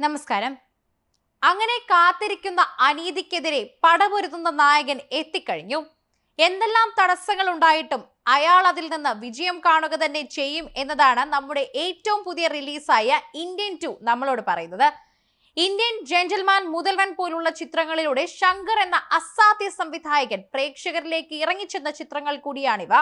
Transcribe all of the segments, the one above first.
നമസ്കാരം. അങ്ങനെ കാത്തിരിക്കുന്ന അനീതിക്കെതിരെ പടപൊരുതുന്ന നായകൻ എത്തിക്കഴിഞ്ഞു. എന്തെല്ലാം തടസ്സങ്ങൾ ഉണ്ടായിട്ടും അയാൾ അതിൽ നിന്ന് വിജയം കാണുക തന്നെ ചെയ്യും എന്നതാണ് നമ്മുടെ ഏറ്റവും പുതിയ റിലീസായ ഇന്ത്യൻ ടു നമ്മളോട് പറയുന്നത്. ഇന്ത്യൻ ജെന്റിൽമാൻ മുതൽവൻ പോലുള്ള ചിത്രങ്ങളിലൂടെ ശങ്കർ എന്ന അസാധ്യ സംവിധായകൻ പ്രേക്ഷകരിലേക്ക് ഇറങ്ങിച്ചെന്ന ചിത്രങ്ങൾ കൂടിയാണിവ.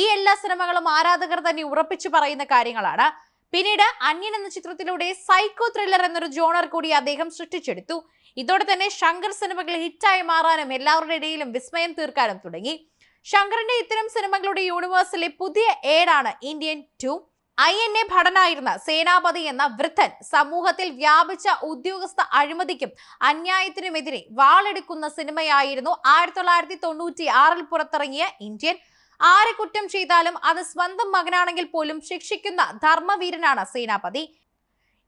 ഈ എല്ലാ സിനിമകളും ആരാധകർ തന്നെ ഉറപ്പിച്ചു പറയുന്ന കാര്യങ്ങളാണ്. പിന്നീട് അന്യൻ എന്ന ചിത്രത്തിലൂടെ സൈക്കോ ത്രില്ലർ എന്നൊരു ജോണർ കൂടി അദ്ദേഹം സൃഷ്ടിച്ചെടുത്തു. ഇതോടെ തന്നെ ശങ്കർ സിനിമകൾ ഹിറ്റായി മാറാനും എല്ലാവരുടെ ഇടയിലും വിസ്മയം തീർക്കാനും തുടങ്ങി. ശങ്കറിന്റെ ഇത്തരം സിനിമകളുടെ യൂണിവേഴ്സിലെ പുതിയ ഏടാണ് Indian two. I N A ഭടനായിരുന്ന സേനാപതി എന്ന വൃദ്ധൻ സമൂഹത്തിൽ വ്യാപിച്ച ഉദ്യോഗസ്ഥ അഴിമതിക്കും അന്യായത്തിനുമെതിരെ വാളെടുക്കുന്ന സിനിമയായിരുന്നു ആയിരത്തി തൊള്ളായിരത്തി തൊണ്ണൂറ്റി ആറിൽ പുറത്തിറങ്ങിയ ഇന്ത്യൻ. ആരെ കുറ്റം ചെയ്താലും അത് സ്വന്തം മകനാണെങ്കിൽ പോലും ശിക്ഷിക്കുന്ന ധർമ്മവീരനാണ് സേനാപതി.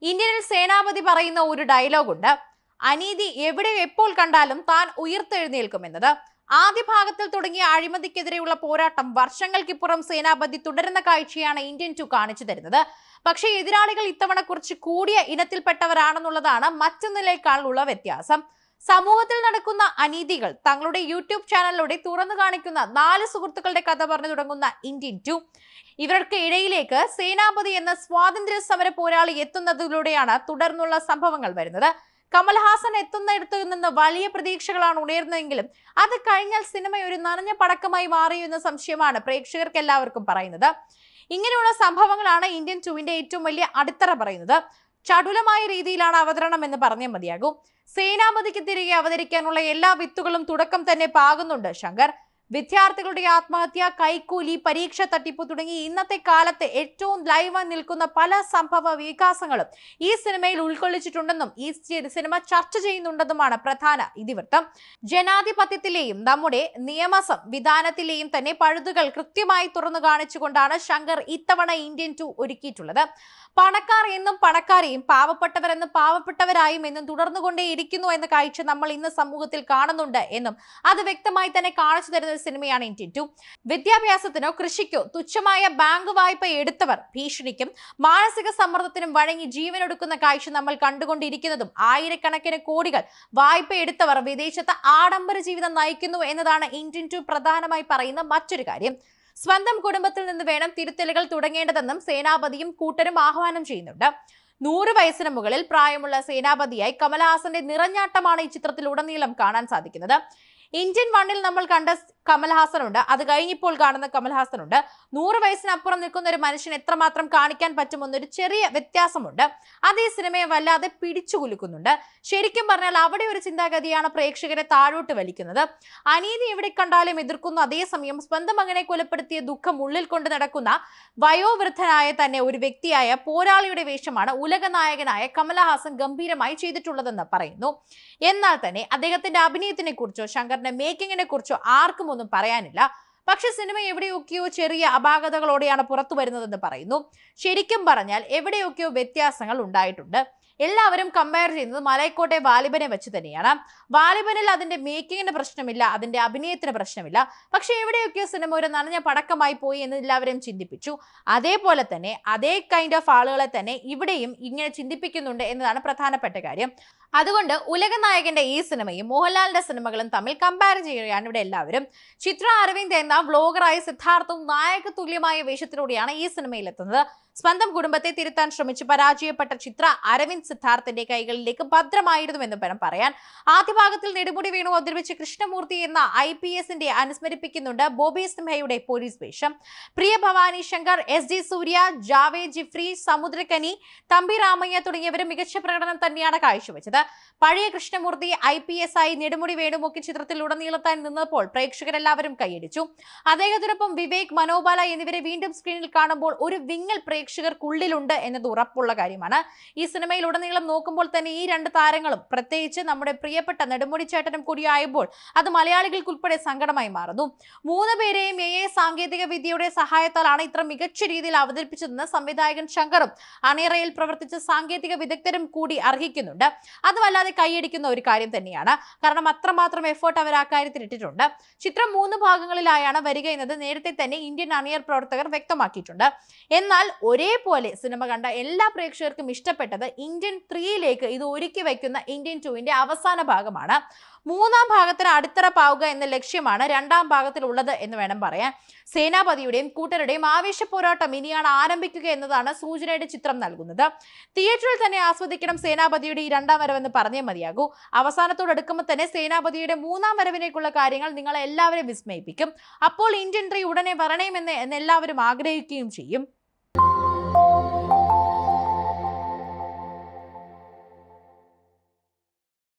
ഇന്ത്യനിൽ സേനാപതി പറയുന്ന ഒരു ഡയലോഗുണ്ട് അനീതി എവിടെ എപ്പോൾ കണ്ടാലും താൻ ഉയർത്തെഴുന്നേൽക്കുമെന്നത്. ആദ്യ ഭാഗത്തിൽ തുടങ്ങിയ അഴിമതിക്കെതിരെയുള്ള പോരാട്ടം വർഷങ്ങൾക്കിപ്പുറം സേനാപതി തുടരുന്ന കാഴ്ചയാണ് ഇന്ത്യൻ ടു കാണിച്ചു തരുന്നത്. പക്ഷേ എതിരാളികൾ ഇത്തവണ കുറച്ച് കൂടിയ ഇനത്തിൽപ്പെട്ടവരാണെന്നുള്ളതാണ് മറ്റൊന്നിലേക്കാളുള്ള വ്യത്യാസം. സമൂഹത്തിൽ നടക്കുന്ന അനീതികൾ തങ്ങളുടെ യൂട്യൂബ് ചാനലിലൂടെ തുറന്നു കാണിക്കുന്ന നാല് സുഹൃത്തുക്കളുടെ കഥ പറഞ്ഞു തുടങ്ങുന്ന ഇന്ത്യൻ ടു. ഇവർക്ക് ഇടയിലേക്ക് സേനാപതി എന്ന സ്വാതന്ത്ര്യ സമര പോരാളി എത്തുന്നതിലൂടെയാണ് തുടർന്നുള്ള സംഭവങ്ങൾ വരുന്നത്. കമൽഹാസൻ എത്തുന്നിടത്തു നിന്ന് വലിയ പ്രതീക്ഷകളാണ് ഉയർന്നതെങ്കിലും അത് കഴിഞ്ഞാൽ സിനിമ ഒരു നനഞ്ഞ പടക്കമായി മാറിയോ എന്ന സംശയമാണ് പ്രേക്ഷകർക്ക് എല്ലാവർക്കും പറയുന്നത്. ഇങ്ങനെയുള്ള സംഭവങ്ങളാണ് ഇന്ത്യൻ ടുവിന്റെ ഏറ്റവും വലിയ അടിത്തറ പറയുന്നത്. ചടുലമായ രീതിയിലാണ് അവതരണം എന്ന് പറഞ്ഞേ മതിയാകും. സേനാപതിക്ക് തിരികെ അവതരിക്കാനുള്ള എല്ലാ വിത്തുകളും തുടക്കം തന്നെ പാകുന്നുണ്ട് ശങ്കർ. വിദ്യാർത്ഥികളുടെ ആത്മഹത്യ കൈക്കൂലി പരീക്ഷ തട്ടിപ്പ് തുടങ്ങി ഇന്നത്തെ കാലത്ത് ഏറ്റവും ലൈവായി നിൽക്കുന്ന പല സംഭവ വികാസങ്ങളും ഈ സിനിമയിൽ ഉൾക്കൊള്ളിച്ചിട്ടുണ്ടെന്നും ഈ സിനിമ ചർച്ച ചെയ്യുന്നുണ്ടെന്നുമാണ് പ്രധാന ഇതിവൃത്തം. ജനാധിപത്യത്തിലെയും നമ്മുടെ നിയമ സംവിധാനത്തിലെയും തന്നെ പഴുതുകൾ കൃത്യമായി തുറന്നു കാണിച്ചുകൊണ്ടാണ് ശങ്കർ ഇത്തവണ ഇന്ത്യൻ ടു ഒരുക്കിയിട്ടുള്ളത്. പണക്കാർ എന്നും പണക്കാരെയും പാവപ്പെട്ടവരെന്നും പാവപ്പെട്ടവരായും എന്നും തുടർന്നുകൊണ്ടേയിരിക്കുന്നു എന്ന കാഴ്ച നമ്മൾ ഇന്ന് സമൂഹത്തിൽ കാണുന്നുണ്ട് എന്നും അത് വ്യക്തമായി തന്നെ കാണിച്ചു തരുന്ന ഒരു സിനിമയാണ് ഇന്ത്യൻ. ടു വിദ്യാഭ്യാസത്തിനോ കൃഷിക്കോ തുച്ഛമായ ബാങ്ക് വായ്പ എടുത്തവർ ഭീഷണിക്കും മാനസിക സമ്മർദ്ദത്തിനും വഴങ്ങി ജീവനൊടുക്കുന്ന കാഴ്ച നമ്മൾ കണ്ടുകൊണ്ടിരിക്കുന്നതും ആയിരക്കണക്കിന് കോടികൾ വായ്പ എടുത്തവർ വിദേശത്ത് ആഡംബര ജീവിതം നയിക്കുന്നു എന്നതാണ് ഇന്ത്യൻ ടു പ്രധാനമായി പറയുന്ന മറ്റൊരു കാര്യം. സ്വന്തം കുടുംബത്തിൽ നിന്ന് വേണം തിരുത്തലുകൾ തുടങ്ങേണ്ടതെന്നും സേനാപതിയും കൂട്ടരും ആഹ്വാനം ചെയ്യുന്നുണ്ട്. നൂറ് വയസ്സിന് മുകളിൽ പ്രായമുള്ള സേനാപതിയായി കമൽഹാസന്റെ നിറഞ്ഞാട്ടമാണ് ഈ ചിത്രത്തിൽ ഉടനീളം കാണാൻ സാധിക്കുന്നത്. ഇന്ത്യൻ വണ്ണിൽ നമ്മൾ കണ്ട കമൽഹാസൻ ഉണ്ട് അത് കഴിഞ്ഞിപ്പോൾ കാണുന്ന കമൽഹാസൻ ഉണ്ട് നൂറ് വയസ്സിനപ്പുറം നിൽക്കുന്ന ഒരു മനുഷ്യൻ എത്രമാത്രം കാണിക്കാൻ പറ്റുമെന്നൊരു ചെറിയ വ്യത്യാസമുണ്ട്. അത് ഈ സിനിമയെ വല്ലാതെ പിടിച്ചു കുലുക്കുന്നുണ്ട്. ശരിക്കും പറഞ്ഞാൽ അവിടെ ഒരു ചിന്താഗതിയാണ് പ്രേക്ഷകരെ താഴോട്ട് വലിക്കുന്നത്. അനീതി എവിടെ കണ്ടാലും എതിർക്കുന്നു. അതേസമയം സ്വന്തം മകനെ കൊലപ്പെടുത്തിയ ദുഃഖം ഉള്ളിൽ കൊണ്ട് നടക്കുന്ന വയോവൃദ്ധനായ തന്നെ ഒരു വ്യക്തിയായ പോരാളിയുടെ വേഷമാണ് ഉലകനായകനായ കമലഹാസൻ ഗംഭീരമായി ചെയ്തിട്ടുള്ളതെന്ന് പറയുന്നു. എന്നാൽ തന്നെ അദ്ദേഹത്തിന്റെ അഭിനയത്തിനെ കുറിച്ചോ ശങ്കറിന്റെ മേക്കിങ്ങിനെ കുറിച്ചോ ആർക്കും ഒന്നും പറയാനില്ല. പക്ഷെ സിനിമ എവിടെയൊക്കെയോ ചെറിയ അപാകതകളോടെയാണ് പുറത്തു വരുന്നതെന്ന് പറയുന്നു. ശരിക്കും പറഞ്ഞാൽ എവിടെയൊക്കെയോ വ്യത്യാസങ്ങൾ ഉണ്ടായിട്ടുണ്ട്. എല്ലാവരും കമ്പയർ ചെയ്യുന്നത് മലയക്കോട്ടെ വാലിബനെ വെച്ച് തന്നെയാണ്. വാലിബനിൽ അതിന്റെ മേക്കിങ്ങിന് പ്രശ്നമില്ല അതിന്റെ അഭിനയത്തിന് പ്രശ്നമില്ല. പക്ഷേ എവിടെയൊക്കെയോ സിനിമ ഒരു നനഞ്ഞ പടക്കമായി പോയി എന്ന് എല്ലാവരും ചിന്തിപ്പിച്ചു. അതേപോലെ തന്നെ അതേ കൈൻഡ് ഓഫ് ആളുകളെ തന്നെ ഇവിടെയും ഇങ്ങനെ ചിന്തിപ്പിക്കുന്നുണ്ട് എന്നതാണ് പ്രധാനപ്പെട്ട കാര്യം. അതുകൊണ്ട് ഉലകനായകന്റെ ഈ സിനിമയും മോഹൻലാലിന്റെ സിനിമകളും തമ്മിൽ കമ്പയർ ചെയ്യുകയാണ് ഇവിടെ എല്ലാവരും. ചിത്ര അരവിന്ദ് എന്ന വ്ലോഗറായ സിദ്ധാർത്ഥവും നായക തുല്യമായ വേഷത്തിലൂടെയാണ് ഈ സിനിമയിൽ എത്തുന്നത്. സ്വന്തം കുടുംബത്തെ തിരുത്താൻ ശ്രമിച്ച് പരാജയപ്പെട്ട ചിത്ര അരവിന്ദ് സിദ്ധാർത്ഥിന്റെ കൈകളിലേക്ക് ഭദ്രമായിരുന്നുവെന്ന് വേണം പറയാൻ ആദ്യ ഭാഗത്തിൽ നെടുമുടി വീണു അവതരിപ്പിച്ച കൃഷ്ണമൂർത്തി എന്ന ഐ പി എസിന്റെ അനുസ്മരിപ്പിക്കുന്നുണ്ട് ബോബി സിംഹയുടെ പോലീസ് വേഷം. പ്രിയ ഭവാനി ശങ്കർ എസ് ജി സൂര്യ ജാവേദ് ജിഫ്രി സമുദ്രകനി തമ്പി രാമയ്യ തുടങ്ങിയവരും മികച്ച പ്രകടനം തന്നെയാണ് കാഴ്ചവെച്ചത്. പഴയ കൃഷ്ണമൂർത്തി ഐ പി എസ് ആയി നെടുമുടി വേണുമുഖ്യ ചിത്രത്തിൽ ഉടനീളത്താൻ നിന്നപ്പോൾ പ്രേക്ഷകരെല്ലാവരും കൈയടിച്ചു. അദ്ദേഹത്തിനൊപ്പം വിവേക് മനോബാല എന്നിവരെ വീണ്ടും സ്ക്രീനിൽ കാണുമ്പോൾ ഒരു വിങ്ങൽ പ്രേക്ഷകർക്കുള്ളിലുണ്ട് എന്നത് ഉറപ്പുള്ള കാര്യമാണ്. ഈ സിനിമയിൽ ഉടനീളം നോക്കുമ്പോൾ തന്നെ ഈ രണ്ട് താരങ്ങളും പ്രത്യേകിച്ച് നമ്മുടെ പ്രിയപ്പെട്ട നെടുമുടി ചേട്ടനും കൂടിയായപ്പോൾ അത് മലയാളികൾക്കുൾപ്പെടെ സങ്കടമായി മാറുന്നു. മൂന്ന് പേരെയും എ സാങ്കേതിക വിദ്യയുടെ സഹായത്താലാണ് ഇത്ര മികച്ച രീതിയിൽ അവതരിപ്പിച്ചതെന്ന് സംവിധായകൻ ശങ്കറും അണിയറയിൽ പ്രവർത്തിച്ച സാങ്കേതിക വിദഗ്ധരും കൂടി അർഹിക്കുന്നുണ്ട്. അത് വല്ലാതെ കൈയടിക്കുന്ന ഒരു കാര്യം തന്നെയാണ്. കാരണം അത്രമാത്രം എഫേർട്ട് അവർ ആ കാര്യത്തിൽ ഇട്ടിട്ടുണ്ട്. ചിത്രം മൂന്ന് ഭാഗങ്ങളിലായാണ് വരിക എന്നത് നേരത്തെ തന്നെ ഇന്ത്യൻ അണിയർ പ്രവർത്തകർ വ്യക്തമാക്കിയിട്ടുണ്ട്. എന്നാൽ ഒരേപോലെ സിനിമ കണ്ട എല്ലാ പ്രേക്ഷകർക്കും ഇഷ്ടപ്പെട്ടത് ഇന്ത്യൻ ത്രീയിലേക്ക് ഇത് ഒരുക്കി വയ്ക്കുന്ന ഇന്ത്യൻ ടുവിന്റെ അവസാന ഭാഗമാണ്. മൂന്നാം ഭാഗത്തിന് അടിത്തറ പാവുക എന്ന ലക്ഷ്യമാണ് രണ്ടാം ഭാഗത്തിലുള്ളത് എന്ന് വേണം പറയാൻ. സേനാപതിയുടെയും കൂട്ടരുടെയും ആവേശ പോരാട്ടം ഇനിയാണ് ആരംഭിക്കുക എന്നതാണ് സൂചനയുടെ ചിത്രം നൽകുന്നത്. തിയേറ്ററിൽ തന്നെ ആസ്വദിക്കണം സേനാപതിയുടെ ഈ രണ്ടാം വരവെന്ന് പറഞ്ഞേ മതിയാകൂ. അവസാനത്തോടടുക്കുമ്പോൾ തന്നെ സേനാപതിയുടെ മൂന്നാം വരവിലേക്കുള്ള കാര്യങ്ങൾ നിങ്ങൾ വിസ്മയിപ്പിക്കും. അപ്പോൾ ഇന്ത്യൻ ത്രീ ഉടനെ വരണേമെന്ന് എല്ലാവരും ആഗ്രഹിക്കുകയും ചെയ്യും.